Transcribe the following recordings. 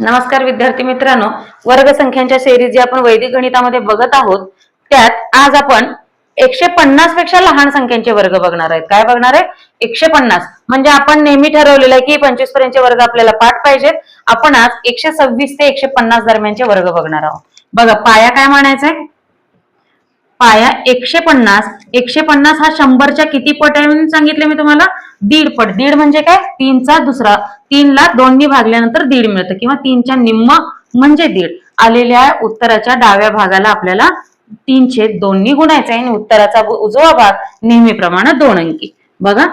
नमस्कार विद्यार्थी मित्रांनो वर्ग संख्यांच्या सेरीज जी आपण वैदिक गणितामध्ये बघत आहोत त्यात आज आपण एकशे पन्नासपेक्षा लहान संख्यांचे वर्ग बघणार आहेत. काय बघणार आहे? एकशे पन्नास. म्हणजे आपण नेहमी ठरवलेलं आहे की पंचवीस पर्यंतचे वर्ग आपल्याला पाठ पाहिजेत. आपण आज एकशे सव्वीस ते एकशे पन्नास दरम्यानचे वर्ग बघणार आहोत. बघा पाया काय म्हणायचा आहे पाया एकशे पन्नास. एकशे पन्नास हा शंभरच्या किती पट आहे म्हणून सांगितले मी तुम्हाला? दीड पट. दीड म्हणजे काय? तीनचा दुसरा. तीनला दोन्ही भागल्यानंतर दीड मिळतं किंवा तीनच्या निम्म म्हणजे दीड. आलेल्या उत्तराच्या डाव्या भागाला आपल्याला तीनशे दोन्ही गुणायचं आहे आणि उत्तराचा उजवा भाग नेहमीप्रमाणे दोन अंकी. बघा.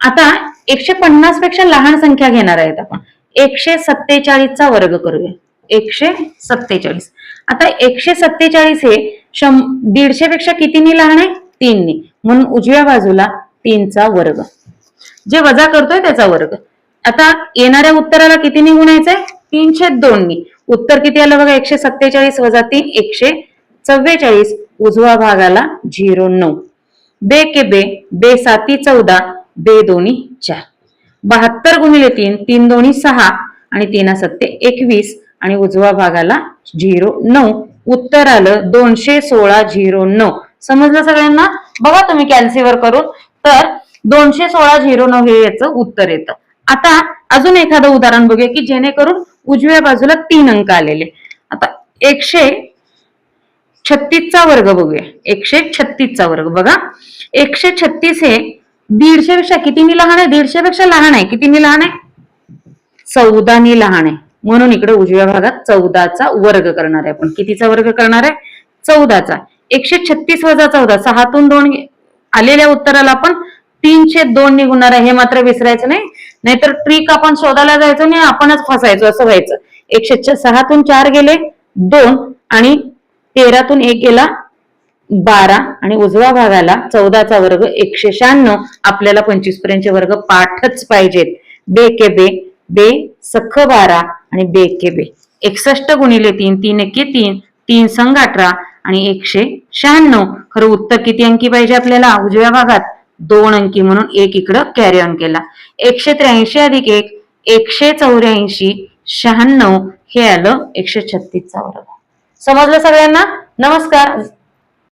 आता एकशे पन्नासपेक्षा लहान संख्या घेणार आहेत आपण. एकशे सत्तेचाळीसचा वर्ग करूया. एकशे सत्तेचाळीस. आता एकशे सत्तेचाळीस हे शं दीडशे पेक्षा कितीनी लहान आहे? तीननी. म्हणून उजव्या बाजूला तीनचा वर्ग. जे वजा करतोय त्याचा वर्ग. आता येणाऱ्या उत्तराला कितीनी गुणायचंय? तीनशे दोननी. उत्तर किती आलं बघा? एकशे सत्तेचाळीस वजा तीन एकशे चव्वेचाळीस. उजवा भागाला झिरो नऊ. बे के बे बे साती चौदा बे दोन्ही चार. बहात्तर गुणिले तीन तीन दोन्ही सहा आणि तीन सत्ते एकवीस आणि उजवा भागाला झिरो नऊ. उत्तर आलं दोनशे सोळा झिरो नऊ. समजलं सगळ्यांना? बघा तुम्ही कॅन्सीवर करून. तर दोनशे सोळा झिरो नऊ हे याचं उत्तर येतं. आता अजून एखादं उदाहरण बघूया की जेणेकरून उजव्या बाजूला तीन अंक आलेले. आता एकशे छत्तीसचा वर्ग बघूया. एकशे छत्तीसचा वर्ग बघा. एकशे छत्तीस हे दीडशे पेक्षा कितीनी लहान आहे? दीडशे पेक्षा लहान आहे. कितीनी लहान आहे? चौदानी लहान आहे. म्हणून इकडे उजव्या भागात चौदाचा वर्ग करणार आहे आपण. कितीचा वर्ग करणार आहे? चौदाचा. एकशे छत्तीस वजा चौदा सहातून दोन आलेल्या उत्तराला आपण तीनशे दोन निघणार आहे. हे मात्र विसरायचं नाही. नाहीतर ट्रिक आपण शोधायला जायचो नाही आपणच फसायचो असं व्हायचं. एकशे छ- सहातून चार गेले दोन आणि तेरातून एक गेला बारा आणि उजव्या भागाला चौदाचा वर्ग एकशे शहाण्णव. आपल्याला पंचवीस पर्यंतचे वर्ग पाठच पाहिजेत. बे के बे बे सख बारा आणि बे के बे. एकसष्ट गुणिले तीन तीन एके तीन तीन संघ अठरा आणि एकशे शहाण्णव. खरं उत्तर किती अंकी पाहिजे आपल्याला? उजव्या भागात दोन अंकी म्हणून एक इकडं कॅरी ऑन केला. एकशे त्र्याऐंशी अधिक एक एकशे चौऱ्याऐंशी शहाण्णव हे आलं एकशे छत्तीसचा वर्ग. समजलं सगळ्यांना? नमस्कार.